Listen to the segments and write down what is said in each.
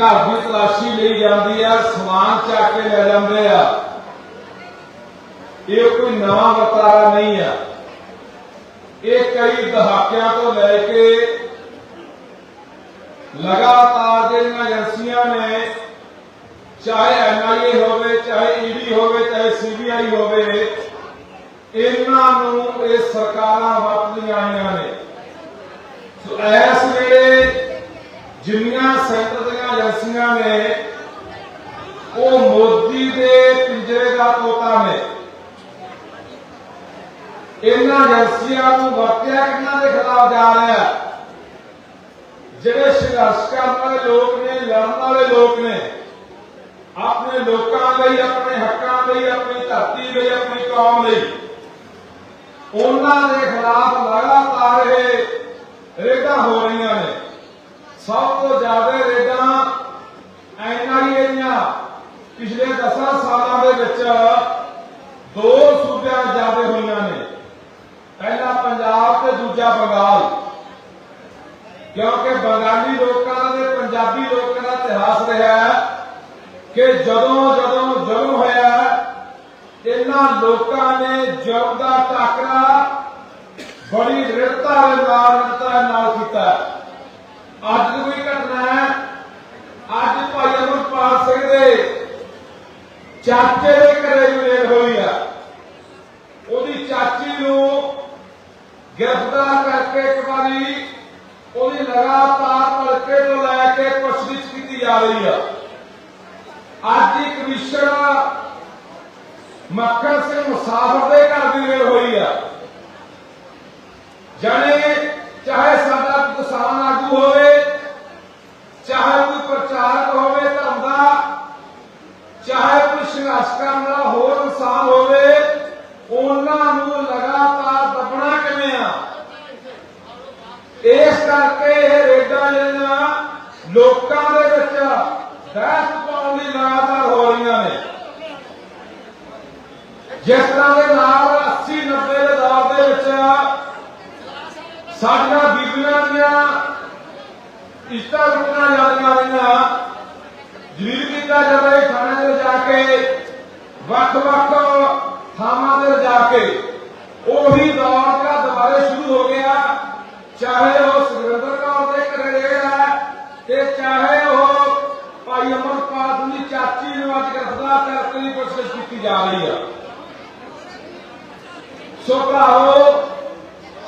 ਘਰ ਦੀ ਤਲਾਸ਼ੀ ਲਈ ਜਾਂਦੀ ਆ, ਸਮਾਨ ਚੱਕ ਕੇ ਲੈ ਜਾਂਦੇ ਆ। ਇਹ ਕੋਈ ਨਵਾਂ ਵਰਤਾਰਾ ਨਹੀਂ ਆ। ਇਹ ਕਈ ਦਹਾਕਿਆਂ ਤੋਂ ਲੈ ਕੇ ਲਗਾਤਾਰ ਜਿਹੜੀਆਂ ਏਜੰਸੀਆਂ ਨੇ, ਚਾਹੇ ਐਨਆਈਏ ਹੋਵੇ, ਚਾਹੇ ਈਡੀ ਹੋਵੇ, ਚਾਹੇ ਸੀਬੀਆਈ ਹੋਵੇ, ਇਹਨਾਂ ਨੂੰ ਇਹ ਸਰਕਾਰਾਂ ਵਰਤਦੀਆਂ ਆਈਆਂ ਨੇ। ਸੋ ਇਸ ਵੇਲੇ ਜਿੰਨੀਆਂ ਸੈਂਟਰ ਏਜੰਸੀਆਂ ਨੇ, ਉਹ ਮੋਦੀ ਦੇ ਪਿੰਜਰੇ ਦਾ ਤੋਤਾ ਨੇ। ਇਹਨਾਂ ਏਜੰਸੀਆਂ ਨੂੰ ਵਰਤਿਆ ਕਿਹਨਾਂ ਦੇ ਖਿਲਾਫ ਜਾ ਰਿਹਾ ਜਿਹੜੇ ਸੰਘਰਸ਼ ਕਰਨ ਵਾਲੇ ਲੋਕ ਨੇ, ਲੜਨ ਵਾਲੇ ਲੋਕ ਨੇ, ਆਪਣੇ ਲੋਕਾਂ ਲਈ, ਆਪਣੇ ਹੱਕਾਂ ਲਈ, ਆਪਣੀ ਧਰਤੀ ਲਈ, ਆਪਣੀ ਕੌਮ ਲਈ, ਉਹਨਾਂ ਦੇ ਖਿਲਾਫ ਲਗਾਤਾਰ ਇਹ ਰੇਡਾਂ ਹੋ ਰਹੀਆਂ ਨੇ ਸਭ ਤੋਂ ਜ਼ਿਆਦਾ ਰੇਡਾਂ ਐਨਆਈਏ ਦੀਆਂ ਪਿਛਲੇ 10 ਸਾਲਾਂ ਦੇ ਵਿੱਚ ਦੋ ਸੂਬਿਆਂ 'ਚ ਜ਼ਿਆਦਾ ਹੋਈਆਂ ਨੇ ਪਹਿਲਾ ਪੰਜਾਬ ਤੇ ਦੂਜਾ ਬੰਗਾਲ। ਕਿਉਂਕਿ ਬੰਗਾਲੀ ਲੋਕਾਂ ਦਾ ਤੇ ਪੰਜਾਬੀ ਲੋਕਾਂ ਦਾ ਇਤਿਹਾਸ ਰਿਹਾ ਕਿ ਜਦੋਂ ਜਦੋਂ ਜ਼ੁਲਮ ਹੋਇਆ, ਇਹਨਾਂ ਲੋਕਾਂ ਨੇ ਜ਼ੁਲਮ ਦਾ ਟਾਕਰਾ ਬੜੀ ਦ੍ਰਿੜਤਾ ਦੇ ਨਾਲ ਨਿਰਤਾ ਨਾਲ ਕੀਤਾ। ਅੱਜ ਦੀ ਕੋਈ ਘਟਨਾ ਹੈ? ਅੱਜ ਭਾਈ ਅਮਰਪਾਲ ਸਿੰਘ ਦੇ ਚਾਚੇ ਦੇ ਘਰੇ ਮੇਲ ਹੋਈ ਆ ਉਹਦੀ ਚਾਚੀ ਨੂੰ ਗ੍ਰਿਫਤਾਰ ਕਰਕੇ ਇੱਕ ਵਾਰੀ ਉਹਦੀ ਲਗਾਤਾਰ ਭਲਕੇ ਤੋਂ ਲੈ ਕੇ ਪੁੱਛਗਿੱਛ ਕੀਤੀ ਜਾ ਰਹੀ ਆ। ਅੱਜ ਦੀ ਕਮਿਸ਼ਨ ਮੱਖਣ ਸਿੰਘ ਮੁਸਾਫਰ ਦੇ ਘਰ ਦੀ ਵੇਲ ਹੋਈ ਆ। ਜਾਣੇ ਚਾਹੇ ਸਾਡਾ ਕਿਸਾਨ ਆਗੂ ਹੋਵੇ, ਚਾਹੇ ਕੋਈ ਪ੍ਰਚਾਰਕ ਹੋਵੇ ਧਰਮ ਚਾਹੇ ਕੋਈ ਸੰਘਰਸ਼ ਕਰਨ ਵਾਲਾ ਹੋਰ ਇਨਸਾਨ ਹੋਵੇ, ਉਹਨਾਂ ਨੂੰ ਲਗਾਤਾਰ ਦੱਬਣਾ ਕਿਵੇਂ ਆ? ਇਸ ਕਰਕੇ ਇਹ ਰੇਡਾਂ ਜਿਹੜੀਆਂ ਲੋਕਾਂ ਦੇ ਵਿੱਚ ਦਹਿਸ਼ਤ ਪਾਉਣ ਲਈ ਲਗਾਤਾਰ ਹੋ ਰਹੀਆਂ ਨੇ। ਜਿਸ ਤਰ੍ਹਾਂ ਦੇ ਨਾਲ 80 90 ਦੇ ਦੌਰ ਦੇ ਵਿੱਚ ਸਾਡੀਆਂ ਬੀਬੀਆਂ ਦੀਆਂ ਇਸ਼ਟਾ ਰੁਕਣਾ ਜਾਂਦੀਆਂ ਰਹੀਆਂ। ਜਲੀਲ ਕੀਤਾ ਜਾਂਦਾ ਹੈ ਥਾਣੇ ਤੇ ਜਾ ਕੇ, ਵੱਖ ਵੱਖ ਥਾਵਾਂ ਤੇ ਜਾ ਕੇ। ਉਹੀ ਦੌਰ ਦਾ ਦੁਬਾਰੇ ਸ਼ੁਰੂ ਹੋ ਗਿਆ। ਚਾਹੇ ਤੇ ਚਾਹੇ ਉਹ ਭਾਈ ਅਮਰਪਾਲ ਦੀ ਚਾਚੀ ਨੂੰ ਅੱਜ ਗ੍ਰਿਫਤਾਰ ਕਰਕੇ ਦੀ ਕੋਸ਼ਿਸ਼ ਕੀਤੀ ਜਾ ਰਹੀ ਆ। ਸੋ ਭਰਾਓ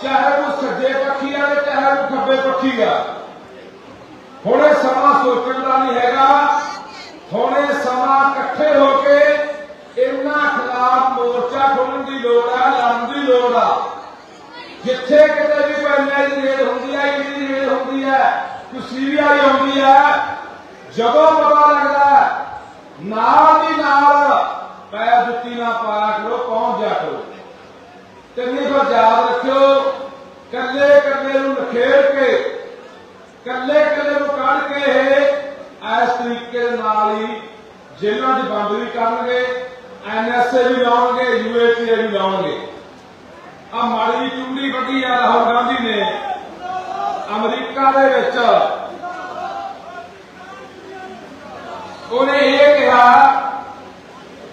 ਚਾਹੇ ਉਹ ਸੱਜੇ ਪੱਖੀ ਆ ਤੇ ਚਾਹੇ ਉਹ ਖੱਬੇ ਪੱਖੀ ਆ, ਹੁਣ ਇਹ ਸਮਾਂ ਸੋਚਣ ਦਾ ਨਹੀਂ ਹੈਗਾ। ਹੁਣ ਇਹ ਸਮਾਂ ਇਕੱਠੇ ਹੋ ਕੇ ਇਹਨਾਂ ਖਿਲਾਫ ਮੋਰਚਾ ਖੋਲਣ ਦੀ ਲੋੜ ਆ, ਲੜਨ ਦੀ ਲੋੜ ਆ। ਜਿੱਥੇ ਕਿਤੇ ਕੋਈ ਸੀਬੀਆਈ ਆਉਂਦੀ ਹੈ, ਜਦੋਂ ਪਤਾ ਲੱਗਦਾ ਨਾਲ ਦੀ ਨਾਲ ਪੈ ਜੁੱਤੀ ਨਾ ਪਾਇਆ ਕਰੋ ਪਹੁੰਚ ਜਾ ਕਰੋ? ਤੇ ਨਹੀਂ ਯਾਦ ਰੱਖਿਓ ਕੱਲੇ ਕੱਲੇ ਨੂੰ ਨਖੇੜ ਕੇ ਕੱਲੇ ਕੱਲੇ ਨੂੰ ਕੱਢ ਕੇ ਇਸ ਤਰੀਕੇ ਨਾਲ ਹੀ ਜੇਲ੍ਹਾਂ 'ਚ ਬੰਦ ਵੀ ਕਰਨਗੇ ਐਨਐਸਏ ਵੀ ਲਾਉਣਗੇ ਯੂਏਪੀਏ ਵੀ ਲਾਉਣਗੇ। ਆ ਮਾੜੀ ਜਿਹੀ ਚੁੰਡੀ ਵੱਢੀ ਆ ਰਾਹੁਲ ਗਾਂਧੀ ਨੇ। ਅਮਰੀਕਾ ਦੇ ਵਿੱਚ ਉਹਨੇ ਇਹ ਕਿਹਾ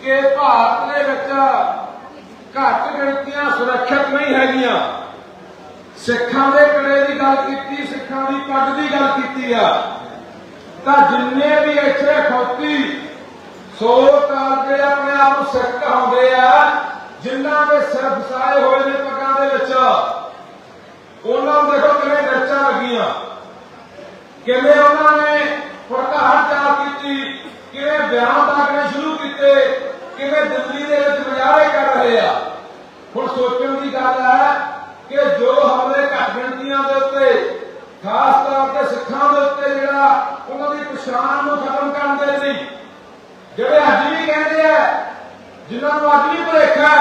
ਕਿ ਭਾਰਤ ਦੇ ਵਿੱਚ ਘੱਟ ਗਿਣਤੀਆਂ ਸੁਰੱਖਿਅਤ ਨਹੀਂ ਹੈਗੀਆਂ। ਸਿੱਖਾਂ ਦੇ ਕੜੇ ਦੀ ਗੱਲ ਕੀਤੀ, ਸਿੱਖਾਂ ਦੀ ਪੱਗ ਦੀ ਗੱਲ ਕੀਤੀ ਆ। ਤਾਂ ਜਿੰਨੇ ਵੀ ਇੱਥੇ ਖੌਤੀ ਸੋ ਕਰਦੇ ਆਪਣੇ ਆਪ ਨੂੰ ਸਿੱਖ ਕਹਾਉਂਦੇ ਆ, ਜਿਨ੍ਹਾਂ ਦੇ ਸਿਰ ਫਸਾਏ ਹੋਏ ਨੇ ਪੱਗਾਂ ਦੇ ਵਿੱਚ, ਉਹਨਾਂ ਨੂੰ ਦੇਖੋ ਕਿਵੇਂ ਮਿਰਚਾਂ ਲੱਗੀਆਂ। ਕਿਵੇਂ ਉਹਨਾਂ ਨੇ ਫੜਕਾਹਟ ਚਾਲ ਕੀਤੀ ਕਿਵੇਂ ਬਿਆਨ ਦਾਖਲੇ ਸ਼ੁਰੂ ਕੀਤੇ, ਕਿਵੇਂ ਦਿੱਲੀ ਦੇ ਵਿੱਚ ਮੁਜ਼ਾਹਰੇ ਕਰ ਰਹੇ ਆ। ਹੁਣ ਸੋਚਣ ਦੀ ਗੱਲ ਹੈ ਕਿ ਜੋ ਹਮਲੇ ਘੱਟ ਗਿਣਤੀਆਂ ਦੇ ਉੱਤੇ, ਖਾਸ ਤੌਰ ਤੇ ਸਿੱਖਾਂ ਦੇ ਉੱਤੇ ਜਿਹੜਾ ਉਹਨਾਂ ਦੀ ਪਛਾਣ ਨੂੰ ਖਤਮ ਕਰਨ ਦੇ ਲਈ, ਜਿਹੜੇ ਅੱਜ ਵੀ ਕਹਿੰਦੇ ਆ, ਜਿਨ੍ਹਾਂ ਨੂੰ ਅੱਜ ਵੀ ਭੁਲੇਖਾ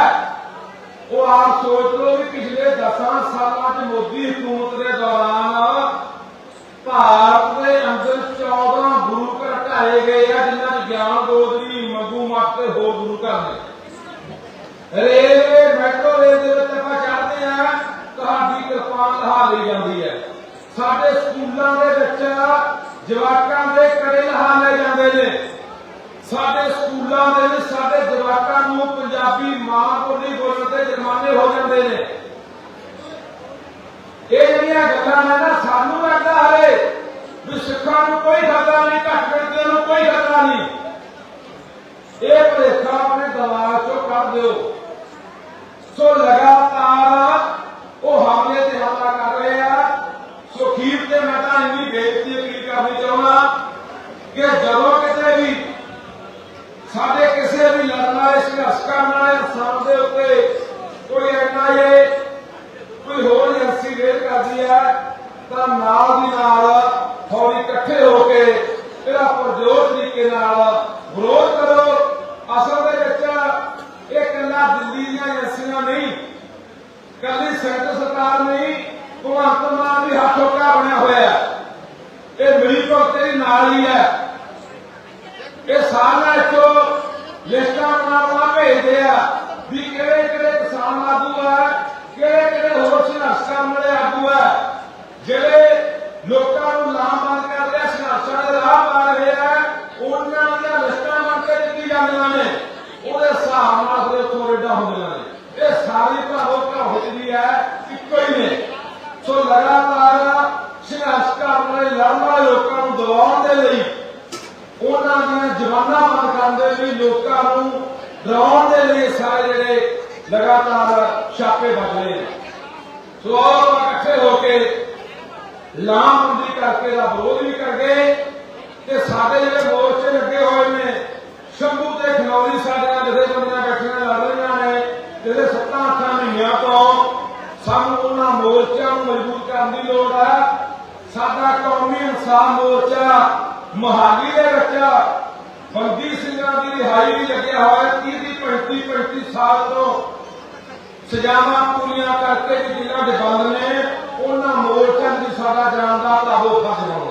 ਉਹ ਆਪ ਸੋਚ ਲਓ ਵੀ ਪਿਛਲੇ 10 ਸਾਲਾਂ 'ਚ ਮੋਦੀ ਹਕੂਮਤ ਦੇ ਦੌਰਾਨ ਭਾਰਤ ਦੇ ਅੰਦਰ 14 ਢਾਏ ਗਏ ਆ ਜਿਨ੍ਹਾਂ 'ਚ ਗਿਆਨ ਗੋਦਰੀ ਮੰਗੂ ਮੱਤ ਤੇ ਹੋਰ ਗੁਰੂ ਘਰ ਨੇ। ਰੇਲਵੇ, ਮੈਟਰੋ ਰੇਲ ਦੇ ਵਿੱਚ ਆਪਾਂ ਚੜ੍ਹਦੇ ਆ ਤੁਹਾਡੀ ਕਿਰਪਾਨ ਲਹਾ ਲਈ ਜਾਂਦੀ ਹੈ। ਸਾਡੇ ਸਕੂਲਾਂ ਦੇ ਵਿੱਚ ਜਵਾਕਾਂ ਦੇ ਕੜੇ ਲਹਾ ਲੈ ਜਾਂਦੇ ਨੇ। ਸਾਡੇ ਸਕੂਲਾਂ ਦੇ ਵਿੱਚ ਸਾਡੇ ਜਵਾਕਾਂ ਨੂੰ ਪੰਜਾਬੀ ਮਾਂ ਬੋਲੀ ਬੋਲਣ ਤੇ ਜੁਰਮਾਨੇ ਹੋ ਜਾਂਦੇ ਨੇ। ਇਹ ਜਿਹੜੀਆਂ ਗੱਲਾਂ ਨੇ ਨਾ, ਸਾਨੂੰ ਲੱਗਦਾ ਹੈ ਵੀ ਸਿੱਖਾਂ ਨੂੰ ਕੋਈ ਖਤਰਾ ਨਹੀਂ ਘੱਟ ਗਿਣਤੀਆਂ ਨੂੰ ਕੋਈ ਨਹੀਂ। ਇਹ ਭਲੇਖਾ ਆਪਣੇ ਦਿਮਾਗ ਚੋਂ ਕੱਢ ਦਿਓ। ਸੋ ਲਗਾਤਾਰ ਉਹ ਹਮਲੇ ਤੇ ਹਮਲਾ ਕਰ ਰਹੇ ਆ। ਸੋ ਖੀਰ ਤੇ ਮੈਂ ਤਾਂ ਇੰਨੀ ਬੇਇੱਜ਼ਤੀ ਅਪੀਲ ਕਰਨੀ ਚਾਹੁੰਦਾ ਕਿ ਜਦੋਂ ਕਿਤੇ ਵੀ ਸਾਡੇ ਕਿਸੇ ਵੀ ਲੜਨ ਵਾਲੇ ਸੰਘਰਸ਼ ਕਰਨ ਵਾਲੇ ਇਨਸਾਨ ਦੇ ਉੱਤੇ ਕੋਈ ਐਨਆਈਏ ਕੋਈ ਹੋਰ ਏਜੰਸੀ ਰੇਡ ਕਰਦੀ ਹੈ, ਤਾਂ ਨਾਲ ਦੀ ਨਾਲ ਥੋੜੀ ਇਕੱਠੇ ਹੋ ਕੇ ਇਹਦਾ ਪ੍ਰਯੋਗ ਤਰੀਕੇ ਨਾਲ ਵਿਰੋਧ ਕਰੋ। ਅਸਲ ਦੇ ਵਿੱਚ ਇਹ ਕੱਲਾ ਦਿੱਲੀ ਦੀਆਂ ਏਜੰਸੀਆਂ ਨਹੀਂ। ਕੱਲੀ ਸੈਂਟਰ ਸਰਕਾਰ ਨਹੀਂ ਭਗਵੰਤ ਮਾਨ ਵੀ ਹੱਥੋਂ ਬਣਿਆ ਹੋਇਆ ਇਹ ਮਿਲੀ ਭਗਤ ਨਾਲ ਹੀ ਹੈ। ਇਹ ਸਾਰਿਆਂ ਚੋਂ ਲਿਸਟਾਂ ਬਣਾ ਭੇਜਦੇ ਆ ਵੀ ਕਿਹੜੇ ਕਿਹੜੇ ਕਿਸਾਨ ਆਗੂ ਆ, ਕਿਹੜੇ ਕਿਹੜੇ ਹੋਰ ਸੰਘਰਸ਼ ਕਰਨ ਵਾਲੇ ਆਗੂ ਆ। ਜਿਹੜੇ ਲੋਕਾਂ ਨੂੰ ਲਾਮਬੰਦ ਕਰ ਰਿਹਾ ਸੰਘਰਸ਼ਾਂ ਦੇ ਰਾਹ ਪਾ ਰਹੇ ਆ ਉਹਨਾਂ ਦੀਆਂ ਲਿਸਟਾਂ ਬਣ ਕੇ ਦਿੱਤੀ ਜਾਂਦੀਆਂ ਨੇ ਉਹਦੇ ਨਾਲ ਫਿਰ ਉੱਥੋਂ ਹੁੰਦੀਆਂ ਨੇ। ਇਹ ਸਾਰੀ ਭਰਾਵੋ ਭਰਾਵੋ ਜਿਹੜੀ ਹੈ, ਇੱਕੋ ਹੀ ਨੇ। ਸੋ ਲਗਾਤਾਰ ਸੰਘਰਸ਼ ਕਰਨ ਵਾਲੇ ਲੜਨ ਲੋਕਾਂ ਨੂੰ ਦਬਾਉਣ ਦੇ ਲਈ ਉਹਨਾਂ ਦੀਆਂ ਜਵਾਨਾਂ ਬੰਦ ਕਰਨ ਦੇ ਲਈ ਲੋਕਾਂ ਨੂੰ ਡਰਾਉਣ ਦੇ ਲਈ ਸਾਰੇ ਜਿਹੜੇ ਲਗਾਤਾਰ ਛਾਪੇ ਵੱਜ ਰਹੇ ਨੇ। ਸੋ ਇਕੱਠੇ ਹੋ ਕੇ ਲਾਮਬੰਦੀ ਕਰਕੇ ਦਾ ਵਿਰੋਧ ਵੀ ਕਰਦੇ ਤੇ ਸਾਡੇ ਜਿਹੜੇ ਮੋਰਚੇ ਲੱਗੇ ਹੋਏ ਨੇ ਦੀ ਲੋੜ ਹੈ ਸਾਡਾ ਕੌਮੀ ਇਨਸਾਨ ਮੋਰਚਾ, ਮਹਾਲੀ ਦੇ ਵਿੱਚ ਬੰਦੀ ਸਿੰਘਾਂ ਦੀ ਰਿਹਾਈ ਵੀ ਲੱਗਿਆ ਹੋਇਆ 30 35 35 ਸਾਲ ਤੋਂ ਸਜ਼ਾਵਾਂ ਪੂਰੀਆਂ ਕਰਕੇ ਵੀ ਦੇ ਬੰਦ ਨੇ। ਉਹਨਾਂ ਮੋਰਚਾ ਦੀ ਸਾਡਾ ਜਾਨ ਦਾ ਤਾਹੋ ਫਸ ਜਾਣਾ